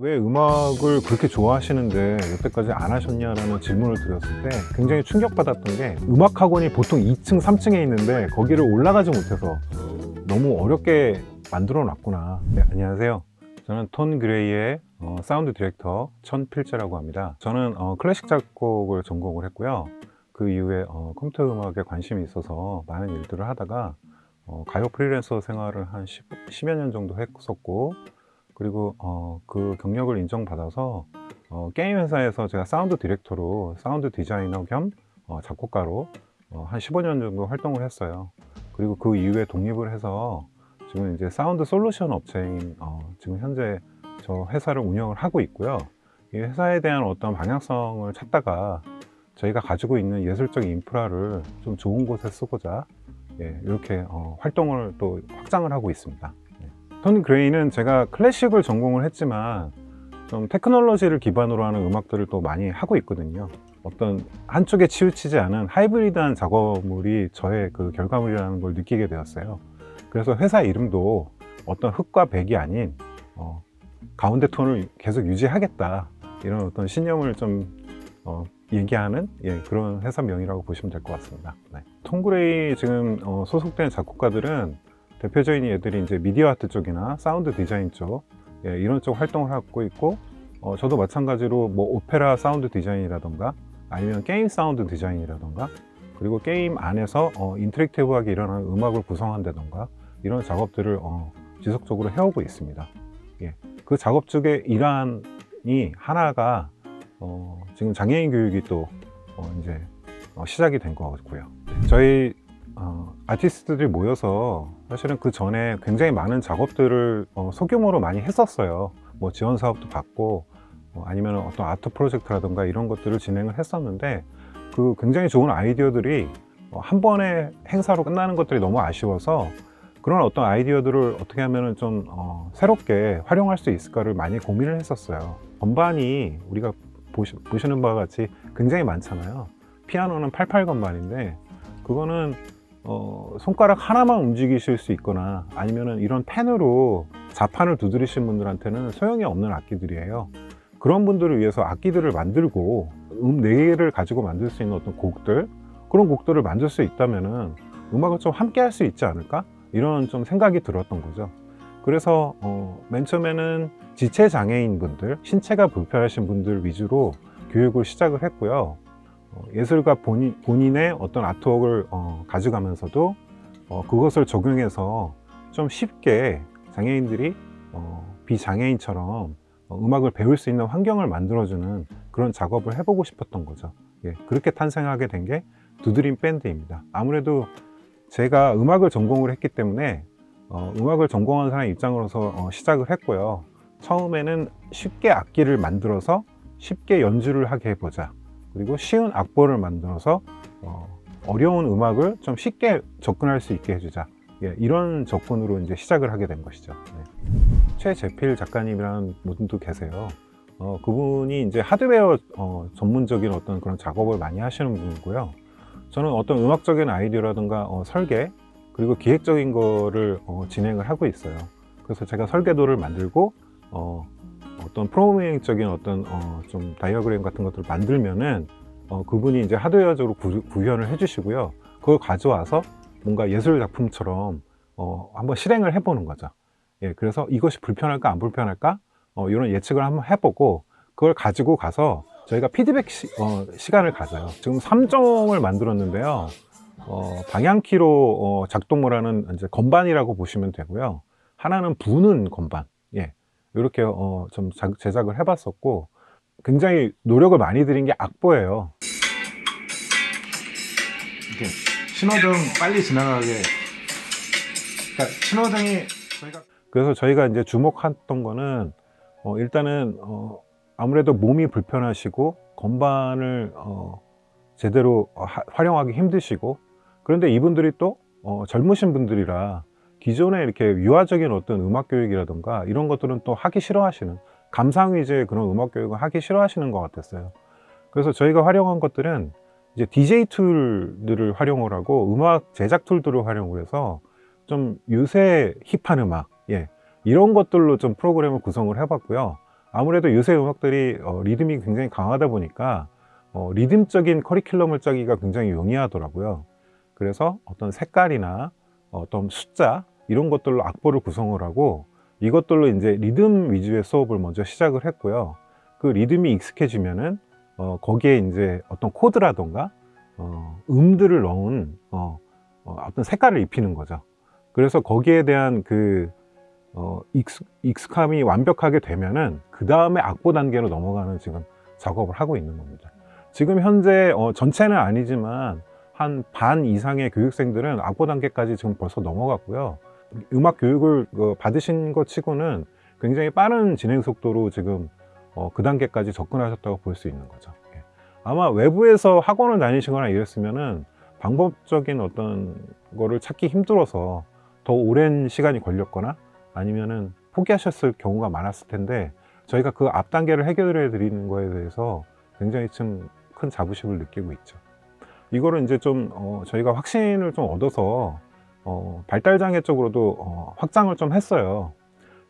왜 음악을 그렇게 좋아하시는데 여태까지 안 하셨냐라는 질문을 드렸을 때 굉장히 충격받았던 게 음악 학원이 보통 2층, 3층에 있는데 거기를 올라가지 못해서 너무 어렵게 만들어 놨구나. 네, 안녕하세요. 저는 톤 그레이의 어, 사운드 디렉터 천필재라고 합니다. 저는 어, 클래식 작곡을 전공을 했고요. 그 이후에 어, 컴퓨터 음악에 관심이 있어서 많은 일들을 하다가 어, 가요 프리랜서 생활을 한 10, 10여 년 정도 했었고 그리고 어, 그 경력을 인정받아서 어, 게임 회사에서 제가 사운드 디렉터로 사운드 디자이너 겸 어, 작곡가로 어, 한 15년 정도 활동을 했어요. 그리고 그 이후에 독립을 해서 지금 이제 사운드 솔루션 업체인 어, 지금 현재 저 회사를 운영을 하고 있고요. 이 회사에 대한 어떤 방향성을 찾다가 저희가 가지고 있는 예술적인 인프라를 좀 좋은 곳에 쓰고자 예, 이렇게 어, 활동을 또 확장을 하고 있습니다. 예. 토니 그레이는 제가 클래식을 전공을 했지만 좀 테크놀로지를 기반으로 하는 음악들을 또 많이 하고 있거든요. 어떤 한쪽에 치우치지 않은 하이브리드한 작업물이 저의 그 결과물이라는 걸 느끼게 되었어요. 그래서 회사 이름도 어떤 흑과 백이 아닌 어, 가운데 톤을 계속 유지하겠다 이런 어떤 신념을 좀 어, 얘기하는 예, 그런 회사명이라고 보시면 될 것 같습니다. 네. 톰 그레이 지금 어, 소속된 작곡가들은 대표적인 예들이 이제 미디어 아트 쪽이나 사운드 디자인 쪽 예, 이런 쪽 활동을 하고 있고 어, 저도 마찬가지로 뭐 오페라 사운드 디자인이라던가 아니면 게임 사운드 디자인이라던가 그리고 게임 안에서 어, 인터랙티브하게 일어나는 음악을 구성한다던가 이런 작업들을 어, 지속적으로 해오고 있습니다. 예, 그 작업 중의 일환이 하나가 어, 지금 장애인 교육이 또 어, 이제 어, 시작이 된 것 같고요. 저희 어, 아티스트들이 모여서 사실은 그 전에 굉장히 많은 작업들을 어, 소규모로 많이 했었어요. 뭐 지원 사업도 받고 어, 아니면 어떤 아트 프로젝트라든가 이런 것들을 진행을 했었는데 그 굉장히 좋은 아이디어들이 어, 한 번의 행사로 끝나는 것들이 너무 아쉬워서 그런 어떤 아이디어들을 어떻게 하면 좀 어, 새롭게 활용할 수 있을까를 많이 고민을 했었어요. 건반이 우리가 보시, 보시는 바와 같이 굉장히 많잖아요. 피아노는 88 건반인데 그거는 어, 손가락 하나만 움직이실 수 있거나 아니면은 이런 펜으로 자판을 두드리신 분들한테는 소용이 없는 악기들이에요. 그런 분들을 위해서 악기들을 만들고 음 4개를 가지고 만들 수 있는 어떤 곡들 그런 곡들을 만들 수 있다면은 음악을 좀 함께 할 수 있지 않을까? 이런 좀 생각이 들었던 거죠. 그래서 어, 맨 처음에는 지체 장애인 분들, 신체가 불편하신 분들 위주로 교육을 시작을 했고요. 어, 예술가 본인, 본인의 어떤 아트웍을 어, 가져가면서도 어, 그것을 적용해서 좀 쉽게 장애인들이 어, 비장애인처럼 어, 음악을 배울 수 있는 환경을 만들어주는 그런 작업을 해보고 싶었던 거죠. 예, 그렇게 탄생하게 된 게 두드림 밴드입니다. 아무래도 제가 음악을 전공을 했기 때문에 어, 음악을 전공한 사람 입장으로서 어, 시작을 했고요. 처음에는 쉽게 악기를 만들어서 쉽게 연주를 하게 해보자. 그리고 쉬운 악보를 만들어서 어, 어려운 음악을 좀 쉽게 접근할 수 있게 해주자. 예, 이런 접근으로 이제 시작을 하게 된 것이죠. 네. 최재필 작가님이라는 분도 계세요. 어, 그분이 이제 하드웨어 어, 전문적인 어떤 그런 작업을 많이 하시는 분이고요. 저는 어떤 음악적인 아이디어라든가 어, 설계 그리고 기획적인 거를 어, 진행을 하고 있어요. 그래서 제가 설계도를 만들고 어, 어떤 프로그래밍적인 어떤 어, 좀 다이어그램 같은 것들을 만들면은 어, 그분이 이제 하드웨어적으로 구, 구현을 해주시고요. 그걸 가져와서 뭔가 예술 작품처럼 어, 한번 실행을 해보는 거죠. 예, 그래서 이것이 불편할까 안 불편할까 어, 이런 예측을 한번 해보고 그걸 가지고 가서 저희가 피드백 시, 어, 시간을 가져요. 지금 3종을 만들었는데요. 어, 방향키로 어, 작동을 하는 이제 건반이라고 보시면 되고요. 하나는 부는 건반. 예. 이렇게 어, 좀 자- 제작을 해봤었고 굉장히 노력을 많이 들인 게 악보예요. 이렇게 신호등 빨리 지나가게. 그러니까 신호등이 저희가 그래서 저희가 이제 주목했던 거는 어, 일단은 어, 아무래도 몸이 불편하시고 건반을 어, 제대로 하- 활용하기 힘드시고 그런데 이분들이 또 어, 젊으신 분들이라 기존에 이렇게 유아적인 어떤 음악 교육이라든가 이런 것들은 또 하기 싫어하시는 감상 위주의 그런 음악 교육을 하기 싫어하시는 것 같았어요. 그래서 저희가 활용한 것들은 이제 DJ 툴들을 활용을 하고 음악 제작 툴들을 활용을 해서 좀 요새 힙한 음악, 예, 이런 것들로 좀 프로그램을 구성을 해봤고요. 아무래도 요새 음악들이 어, 리듬이 굉장히 강하다 보니까 어, 리듬적인 커리큘럼을 짜기가 굉장히 용이하더라고요. 그래서 어떤 색깔이나 어떤 숫자 이런 것들로 악보를 구성을 하고 이것들로 이제 리듬 위주의 수업을 먼저 시작을 했고요. 그 리듬이 익숙해지면은 어, 거기에 이제 어떤 코드라던가 어, 음들을 넣은 어, 어, 어떤 색깔을 입히는 거죠. 그래서 거기에 대한 그 어, 익숙, 익숙 함이 완벽하게 되면은 그 다음에 악보 단계로 넘어가는 지금 작업을 하고 있는 겁니다. 지금 현재 어, 전체는 아니지만 한 반 이상의 교육생들은 악보 단계까지 지금 벌써 넘어갔고요. 음악 교육을 그 받으신 것 치고는 굉장히 빠른 진행 속도로 지금 어, 그 단계까지 접근하셨다고 볼 수 있는 거죠. 예. 아마 외부에서 학원을 다니시거나 이랬으면은 방법적인 어떤 거를 찾기 힘들어서 더 오랜 시간이 걸렸거나 아니면은 포기하셨을 경우가 많았을 텐데 저희가 그 앞 단계를 해결해 드리는 거에 대해서 굉장히 좀 큰 자부심을 느끼고 있죠. 이거를 이제 좀 어, 저희가 확신을 좀 얻어서 어, 발달장애 쪽으로도 어, 확장을 좀 했어요.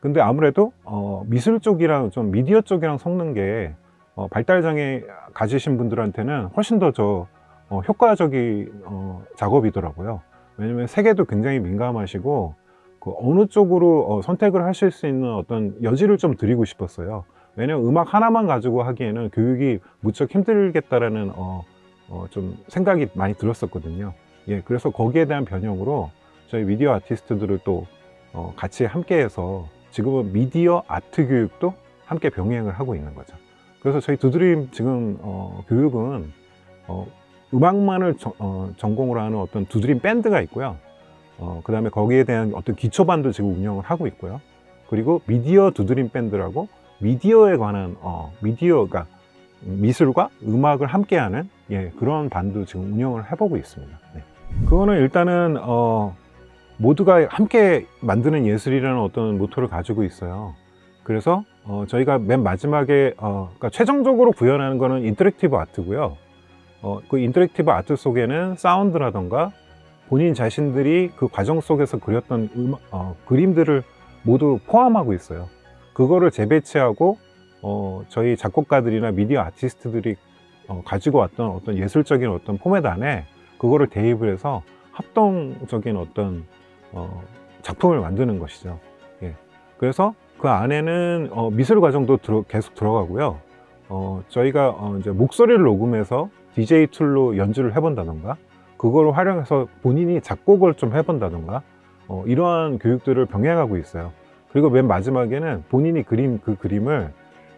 근데 아무래도 어, 미술 쪽이랑 좀 미디어 쪽이랑 섞는 게 어, 발달장애 가지신 분들한테는 훨씬 더저 어, 효과적인 어, 작업이더라고요. 왜냐면 세계도 굉장히 민감하시고 그 어느 쪽으로 어, 선택을 하실 수 있는 어떤 여지를 좀 드리고 싶었어요. 왜냐면 음악 하나만 가지고 하기에는 교육이 무척 힘들겠다라는 어, 어, 좀 생각이 많이 들었었거든요. 예, 그래서 거기에 대한 변형으로 저희 미디어 아티스트들을 또 어, 같이 함께해서 지금은 미디어 아트 교육도 함께 병행을 하고 있는 거죠. 그래서 저희 두드림 지금 어, 교육은 어, 음악만을 저- 어, 전공으로 하는 어떤 두드림 밴드가 있고요. 어, 그 다음에 거기에 대한 어떤 기초반도 지금 운영을 하고 있고요. 그리고 미디어 두드림 밴드라고 미디어에 관한 어, 미디어가 미술과 음악을 함께하는 예, 그런 반도 지금 운영을 해보고 있습니다. 네. 그거는 일단은 어, 모두가 함께 만드는 예술이라는 어떤 모토를 가지고 있어요. 그래서 어, 저희가 맨 마지막에 어, 그러니까 최종적으로 구현하는 거는 인터랙티브 아트고요. 어, 그 인터랙티브 아트 속에는 사운드라던가 본인 자신들이 그 과정 속에서 그렸던 음, 어, 그림들을 모두 포함하고 있어요. 그거를 재배치하고 어, 저희 작곡가들이나 미디어 아티스트들이 어, 가지고 왔던 어떤 예술적인 어떤 포맷 안에 그거를 대입을 해서 합동적인 어떤 어, 작품을 만드는 것이죠. 예. 그래서 그 안에는 어, 미술 과정도 들어- 계속 들어가고요. 어, 저희가 어, 이제 목소리를 녹음해서 DJ 툴로 연주를 해본다던가, 그거를 활용해서 본인이 작곡을 좀 해본다던가, 어, 이러한 교육들을 병행하고 있어요. 그리고 맨 마지막에는 본인이 그림 그 그림을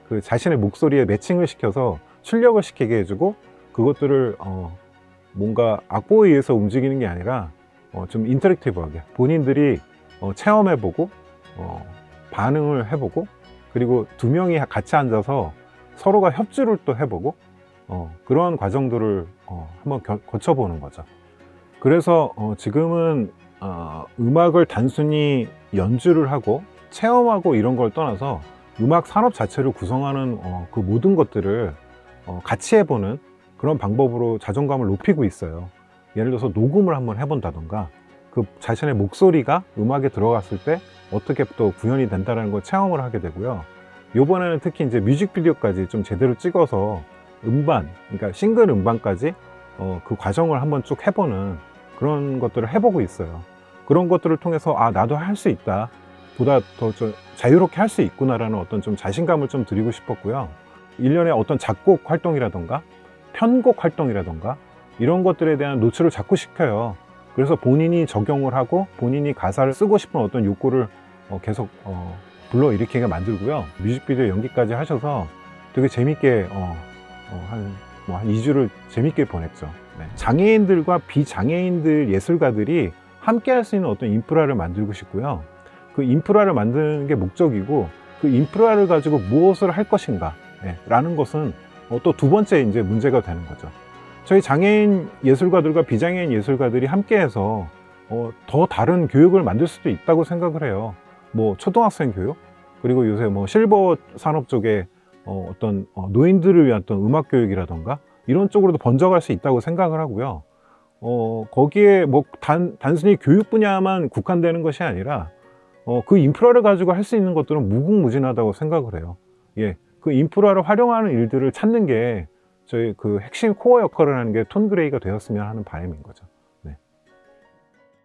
그 자신의 목소리에 매칭을 시켜서 출력을 시키게 해주고 그것들을 어, 뭔가 악보에 의해서 움직이는 게 아니라 어, 좀 인터랙티브하게 본인들이 어, 체험해보고 어, 반응을 해보고 그리고 두 명이 같이 앉아서 서로가 협주를 또 해보고 어, 그런 과정들을 어, 한번 겨- 거쳐보는 거죠. 그래서 어, 지금은 어, 음악을 단순히 연주를 하고 체험하고 이런 걸 떠나서 음악 산업 자체를 구성하는 어, 그 모든 것들을 어, 같이 해보는 그런 방법으로 자존감을 높이고 있어요. 예를 들어서 녹음을 한번 해본다던가 그 자신의 목소리가 음악에 들어갔을 때 어떻게 또 구현이 된다는 걸 체험을 하게 되고요. 요번에는 특히 이제 뮤직비디오까지 좀 제대로 찍어서 음반, 그러니까 싱글 음반까지 어, 그 과정을 한번 쭉 해보는 그런 것들을 해보고 있어요. 그런 것들을 통해서 아 나도 할 수 있다. 보다 더 좀 자유롭게 할 수 있구나라는 어떤 좀 자신감을 좀 드리고 싶었고요. 일련의 어떤 작곡 활동이라던가 편곡 활동이라던가 이런 것들에 대한 노출을 자꾸 시켜요. 그래서 본인이 적용을 하고 본인이 가사를 쓰고 싶은 어떤 욕구를 어, 계속 어, 불러일으키게 만들고요. 뮤직비디오 연기까지 하셔서 되게 재밌게 어, 한, 뭐 한 2주를 재밌게 보냈죠. 네. 장애인들과 비장애인들 예술가들이 함께 할 수 있는 어떤 인프라를 만들고 싶고요. 그 인프라를 만드는 게 목적이고 그 인프라를 가지고 무엇을 할 것인가 예, 라는 것은 어, 또두 번째 이제 문제가 되는 거죠. 저희 장애인 예술가들과 비장애인 예술가들이 함께해서 어, 더 다른 교육을 만들 수도 있다고 생각을 해요. 뭐 초등학생 교육 그리고 요새 뭐 실버 산업 쪽에 어, 어떤 어, 노인들을 위한 어떤 음악 교육이라던가 이런 쪽으로도 번져갈 수 있다고 생각을 하고요. 어, 거기에 뭐 단, 단순히 교육 분야만 국한되는 것이 아니라 어, 그 인프라를 가지고 할 수 있는 것들은 무궁무진하다고 생각을 해요. 예, 그 인프라를 활용하는 일들을 찾는 게 저희 그 핵심 코어 역할을 하는 게 톤 그레이가 되었으면 하는 바람인 거죠.